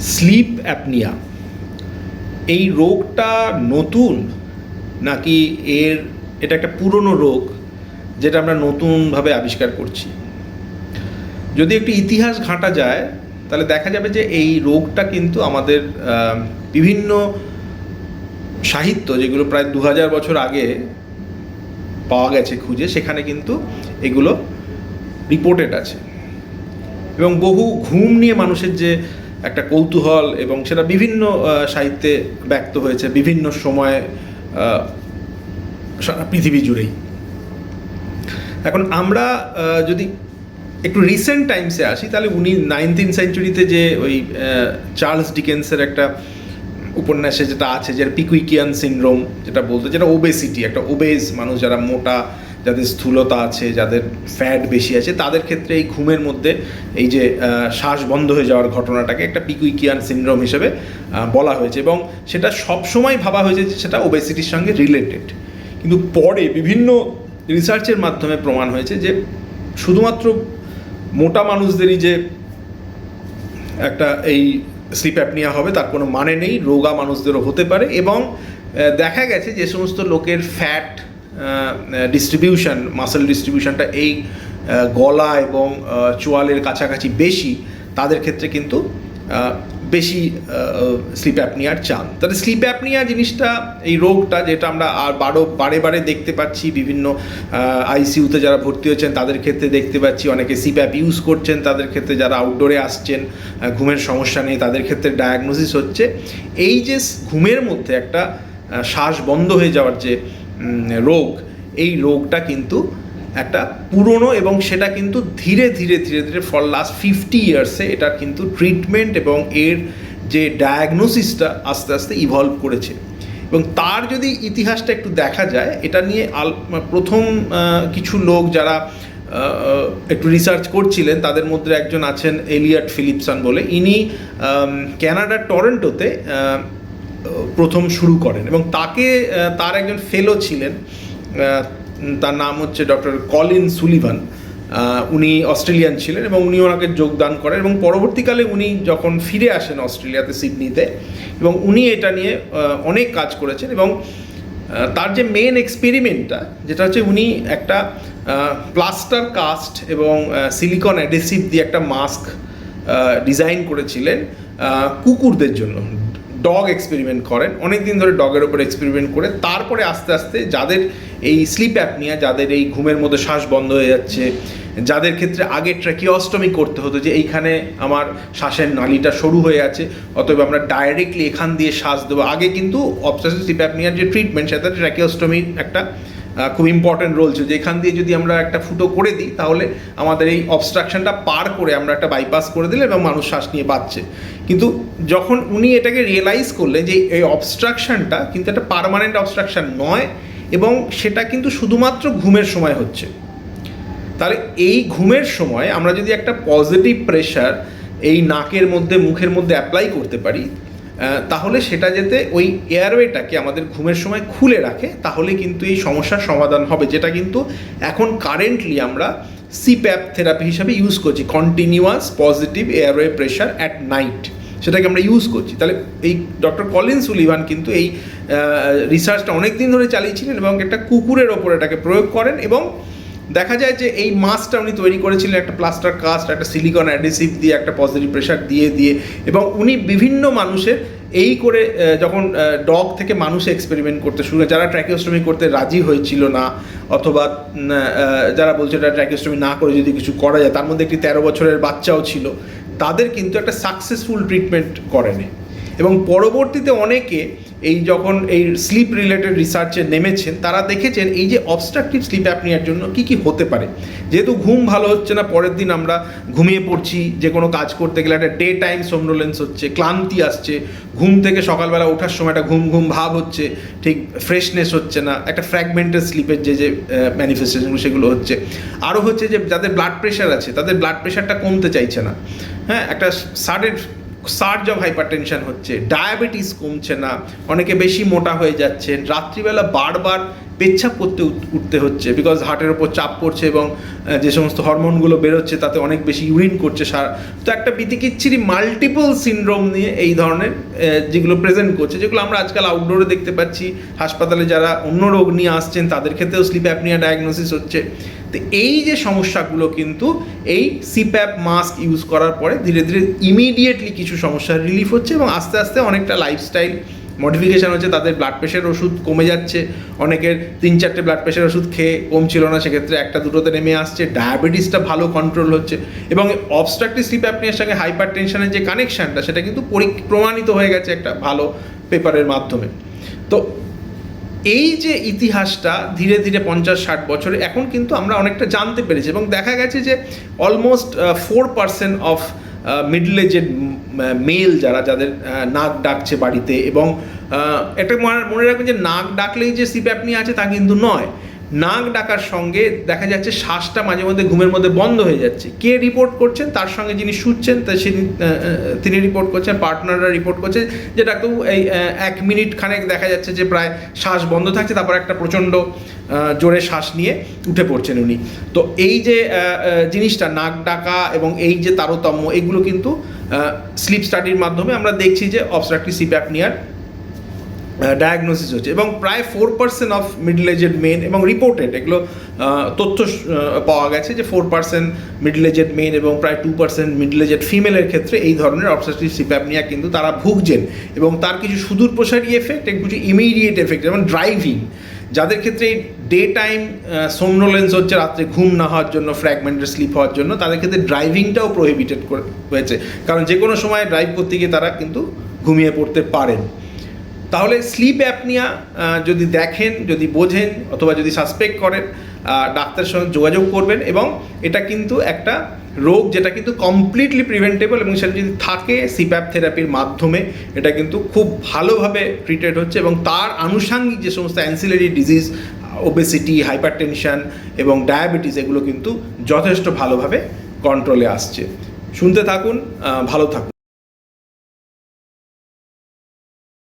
Slip apnea এই রোগটা নতুন নাকি এর, এটা একটা পুরনো রোগ যেটা আমরা নতুনভাবে আবিষ্কার করছি? যদি একটু ইতিহাস ঘাঁটা যায়, তাহলে দেখা যাবে যে এই রোগটা কিন্তু আমাদের বিভিন্ন সাহিত্য যেগুলো প্রায় দু হাজার বছর আগে পাওয়া গেছে খুঁজে, সেখানে কিন্তু এগুলো রিপোর্টেড আছে। এবং বহু ঘুম নিয়ে মানুষের যে একটা কৌতূহল এবং সেটা বিভিন্ন সাহিত্যে ব্যক্ত হয়েছে বিভিন্ন সময়ে সারা পৃথিবী জুড়েই। এখন আমরা যদি একটু রিসেন্ট টাইমসে আসি, তাহলে উনি নাইনটিন সেঞ্চুরিতে যে ওই চার্লস ডিকেন্সের একটা উপন্যাসে যেটা আছে, যে পিকুইকিয়ান সিনড্রোম যেটা বলতে, যেটা ওবেসিটি একটা ওবেজ মানুষ, যারা মোটা যাদের স্থূলতা আছে, যাদের ফ্যাট বেশি আছে, তাদের ক্ষেত্রে এই ঘুমের মধ্যে এই যে শ্বাস বন্ধ হয়ে যাওয়ার ঘটনাটাকে একটা পিকুইকিয়ান সিনড্রোম হিসেবে বলা হয়েছে এবং সেটা সবসময় ভাবা হয়েছে যে সেটা ওবেসিটির সঙ্গে রিলেটেড কিন্তু পরে বিভিন্ন রিসার্চের মাধ্যমে প্রমাণ হয়েছে যে শুধুমাত্র মোটা মানুষদেরই যে একটা এই স্লিপ অ্যাপনিয়া হবে, তার কোনো মানে নেই, রোগা মানুষদেরও হতে পারে এবং দেখা গেছে যে সমস্ত লোকের ফ্যাট ডিস্ট্রিবিউশন মাসেল ডিস্ট্রিবিউশনটা এই গলা এবং চোয়ালের কাছাকাছি বেশি, তাদের ক্ষেত্রে কিন্তু বেশি স্লিপ অ্যাপনিয়ার চান তাহলে স্লিপ অ্যাপনিয়া জিনিসটা, এই রোগটা যেটা আমরা আর বারো, বারে বারে দেখতে পাচ্ছি, বিভিন্ন আইসিইউতে যারা ভর্তি হচ্ছেন, তাদের ক্ষেত্রে দেখতে পাচ্ছি, অনেকে সিপ্যাপ ইউজ করছেন, তাদের ক্ষেত্রে যারা আউটডোরে আসছেন ঘুমের সমস্যা নেই তাদের ক্ষেত্রে ডায়াগনোসিস হচ্ছে। এই যে ঘুমের মধ্যে একটা শ্বাস বন্ধ হয়ে যাওয়ার যে রোগ, এই রোগটা কিন্তু একটা পুরনো এবং সেটা কিন্তু ধীরে ধীরে ধীরে ধীরে ফর লাস্ট ফিফটি ইয়ার্সে এটার কিন্তু ট্রিটমেন্ট এবং এর যে ডায়াগনোসিসটা আস্তে আস্তে ইভলভ করেছে। এবং তার যদি ইতিহাসটা একটু দেখা যায়, এটা নিয়ে আল, প্রথম কিছু লোক যারা একটু রিসার্চ করছিলেন, তাদের মধ্যে একজন আছেন এলিয়াট ফিলিপসন বলে। ইনি ক্যানাডার টরেন্টোতে প্রথম শুরু করেন এবং তাকে তার একজন ফেলো ছিলেন তার নাম হচ্ছে ডক্টর কলিন সুলিভান উনি অস্ট্রেলিয়ান ছিলেন এবং উনি ওনাকে যোগদান করেন এবং পরবর্তীকালে উনি যখন ফিরে আসেন অস্ট্রেলিয়াতে সিডনিতে এবং উনি এটা নিয়ে অনেক কাজ করেছেন এবং তার যে মেন এক্সপেরিমেন্টটা যেটা হচ্ছে উনি একটা প্লাস্টার কাস্ট এবং সিলিকন অ্যাডেসিভ দিয়ে একটা মাস্ক ডিজাইন করেছিলেন কুকুরদের জন্য ডগ এক্সপেরিমেন্ট করেন অনেক দিন ধরে ডগের ওপর এক্সপেরিমেন্ট করে, তারপরে আস্তে আস্তে যাদের এই স্লিপ অ্যাপনিয়া, যাদের এই ঘুমের মধ্যে শ্বাস বন্ধ হয়ে যাচ্ছে, যাদের ক্ষেত্রে আগে ট্র্যাকিওস্টমি করতে হতো যে এইখানে আমার শ্বাসের নালিটা সরু হয়ে আছে, অতএব আমরা ডাইরেক্টলি এখান দিয়ে শ্বাস দেবো। আগে কিন্তু অবসেসিভ স্লিপ অ্যাপনিয়ার যে ট্রিটমেন্ট সেটা ট্র্যাকিওস্টমির একটা খুব ইম্পর্টেন্ট রোল ছিল। যে এখান দিয়ে যদি আমরা একটা ফুটো করে দিই, তাহলে আমাদের এই অবস্ট্রাকশনটা পার করে আমরা একটা বাইপাস করে দিলে এবং মানুষ শ্বাস নিয়ে বাঁচছে। কিন্তু যখন উনি এটাকে রিয়েলাইজ করলেন যে এই অবস্ট্রাকশনটা কিন্তু একটা পারমানেন্ট অবস্ট্রাকশন নয় এবং সেটা কিন্তু শুধুমাত্র ঘুমের সময় হচ্ছে। তাহলে এই ঘুমের সময় আমরা যদি একটা পজিটিভ প্রেশার এই নাকের মধ্যে, মুখের মধ্যে অ্যাপ্লাই করতে পারি তাহলে সেটা যাতে ওই এয়ারওয়েটাকে আমাদের ঘুমের সময় খুলে রাখে, তাহলে কিন্তু এই সমস্যার সমাধান হবে, যেটা কিন্তু এখন কারেন্টলি আমরা সিপ্যাপ থেরাপি হিসাবে ইউজ করছি continuous positive airway pressure at night সেটাকে আমরা ইউজ করছি। তাহলে এই ডক্টর কলিন সুলিভান কিন্তু এই রিসার্চটা অনেক দিন ধরে চালিয়েছিলেন এবং একটা কুকুরের ওপর এটাকে প্রয়োগ করেন এবং দেখা যায় যে এই মাস্কটা উনি তৈরি করেছিলেন, একটা প্লাস্টার কাস্ট একটা সিলিকন অ্যাডিসিভ দিয়ে, একটা পজিটিভ প্রেশার দিয়ে দিয়ে এবং উনি বিভিন্ন মানুষের এই করে যখন ডগ থেকে মানুষ এক্সপেরিমেন্ট করতে শুরু যারা ট্র্যাকিওস্টমি করতে রাজি হয়েছিল না অথবা যারা বলছে এটা ট্র্যাকিওস্টমি না করে যদি কিছু করা যায়, তার মধ্যে একটি তেরো বছরের বাচ্চাও ছিল, তাদের কিন্তু একটা সাকসেসফুল ট্রিটমেন্ট করেনি। এবং পরবর্তীতে অনেকে এই যখন এই স্লিপ রিলেটেড রিসার্চে নেমেছেন, তারা দেখেছেন এই যে অবস্ট্রাকটিভ স্লিপ অ্যাপনিয়ার জন্য কি কি হতে পারে। যেহেতু ঘুম ভালো হচ্ছে না, পরের দিন আমরা ঘুমিয়ে পড়ছি, যে কোনো কাজ করতে গেলে একটা ডে টাইম সোমনোলেন্স হচ্ছে, ক্লান্তি আসছে, ঘুম থেকে সকালবেলা ওঠার সময় একটা ঘুম ঘুম ভাব হচ্ছে, ঠিক ফ্রেশনেস হচ্ছে না, একটা ফ্র্যাগমেন্টেড স্লিপের যে যে ম্যানিফেস্টেশনগুলো সেগুলো হচ্ছে। আরও হচ্ছে যে, যাদের ব্লাড প্রেশার আছে, তাদের ব্লাড প্রেশারটা কমতে চাইছে না। হ্যাঁ একটা সাডেন সার্জ অফ হাইপারটেনশন হচ্ছে, ডায়াবেটিস কমছে না, অনেকে বেশি মোটা হয়ে যাচ্ছেন, রাত্রিবেলা বারবার পেচ্ছাপ করতে উঠতে হচ্ছে বিকজ হার্টের ওপর চাপ পড়ছে এবং যে সমস্ত হরমোনগুলো বেরোচ্ছে তাতে অনেক বেশি ইউরিন করছে সার, তো একটা বিতিকিচ্ছিরি মাল্টিপল সিনড্রোম নিয়ে এই ধরনের যেগুলো প্রেজেন্ট করছে, যেগুলো আমরা আজকাল আউটডোরে দেখতে পাচ্ছি, হাসপাতালে যারা অন্য রোগ নিয়ে আসছেন তাদের ক্ষেত্রেও স্লিপ অ্যাপনিয়া ডায়াগনোসিস হচ্ছে। তো এই যে সমস্যাগুলো কিন্তু এই সিপ্যাপ মাস্ক ইউজ করার পরে ধীরে ধীরে ইমিডিয়েটলি কিছু সমস্যার রিলিফ হচ্ছে এবং আস্তে আস্তে অনেকটা লাইফস্টাইল মডিফিকেশান হচ্ছে। তাদের ব্লাড প্রেশার ওষুধ কমে যাচ্ছে। অনেকের তিন চারটে ব্লাড প্রেশার ওষুধ খেয়ে কমছিল না, সেক্ষেত্রে একটা দুটোতে নেমে আসছে। ডায়াবেটিসটা ভালো কন্ট্রোল হচ্ছে এবং অবস্ট্রাকটিভ স্লিপ অ্যাপনিয়ার সঙ্গে হাইপার টেনশনের যে কানেকশানটা সেটা কিন্তু প্রমাণিত হয়ে গেছে একটা ভালো পেপারের মাধ্যমে। তো এই যে ইতিহাসটা ধীরে ধীরে পঞ্চাশ, ষাট বছরে, এখন কিন্তু আমরা অনেকটা জানতে পেরেছি এবং দেখা গেছে যে almost four percent of middle aged male যারা, যাদের নাক ডাকছে বাড়িতে এবং এটা মনে- রাখবেন যে নাক ডাকলেই যে সিপ্যাপনি আছে তা কিন্তু নয়। নাক ডাকার সঙ্গে দেখা যাচ্ছে শ্বাসটা মাঝে মধ্যে ঘুমের মধ্যে বন্ধ হয়ে যাচ্ছে। কে রিপোর্ট করছেন তার সঙ্গে যিনি শুচ্ছেন তা আহ, তিনি রিপোর্ট করছেন পার্টনাররা রিপোর্ট করছে যে ডাক্তারবাবু এই এক মিনিট খানেক দেখা যাচ্ছে যে প্রায় শ্বাস বন্ধ থাকছে তারপর একটা প্রচণ্ড জোরে শ্বাস নিয়ে উঠে পড়ছেন উনি। তো এই যে জিনিসটা নাক ডাকা এবং এই যে তারতম্য এগুলো কিন্তু স্লিপ স্টাডির মাধ্যমে আমরা দেখছি যে অবস্ট্রাকটিভ সিপ অ্যাপনিয়ার ডায়াগনোসিস হচ্ছে। এবং প্রায় four percent of middle aged men এবং রিপোর্টেড এগুলো তথ্য পাওয়া গেছে যে four percent middle aged men এবং প্রায় টু পার্সেন্ট মিডল এজেড ফিমেলের ক্ষেত্রে এই ধরনের অবসেসিভ সিপ্যাপনিয়া কিন্তু তারা ভুগছেন। এবং তার কিছু সুদূর প্রসারী এফেক্ট এবং কিছু ইমিডিয়েট এফেক্ট যেমন ড্রাইভিং যাদের ক্ষেত্রে এই ডে টাইম সোমনোলেন্স হচ্ছে, রাত্রে ঘুম না হওয়ার জন্য ফ্র্যাগমেন্টের স্লিপ হওয়ার জন্য, তাদের ক্ষেত্রে ড্রাইভিংটাও প্রহিবিটেড হয়েছে। কারণ যে কোনো সময় ড্রাইভ করতে গিয়ে তারা কিন্তু ঘুমিয়ে পড়তে পারেন। তাহলে স্লিপ অ্যাপনিয়া যদি দেখেন, যদি বোঝেন অথবা যদি সাসপেক্ট করেন ডাক্তারের সঙ্গে যোগাযোগ করবেন এবং এটা কিন্তু একটা রোগ যেটা কিন্তু কমপ্লিটলি প্রিভেন্টেবল এবং সেটা যদি থাকে সিপ্যাপ থেরাপির মাধ্যমে, এটা কিন্তু খুব ভালোভাবে ট্রিটেড হচ্ছে এবং তার আনুষাঙ্গিক যে সমস্ত ancillary disease obesity hypertension এবং ডায়াবেটিস এগুলো কিন্তু যথেষ্ট ভালোভাবে কন্ট্রোলে আসছে। শুনতে থাকুন ভালো থাকুন।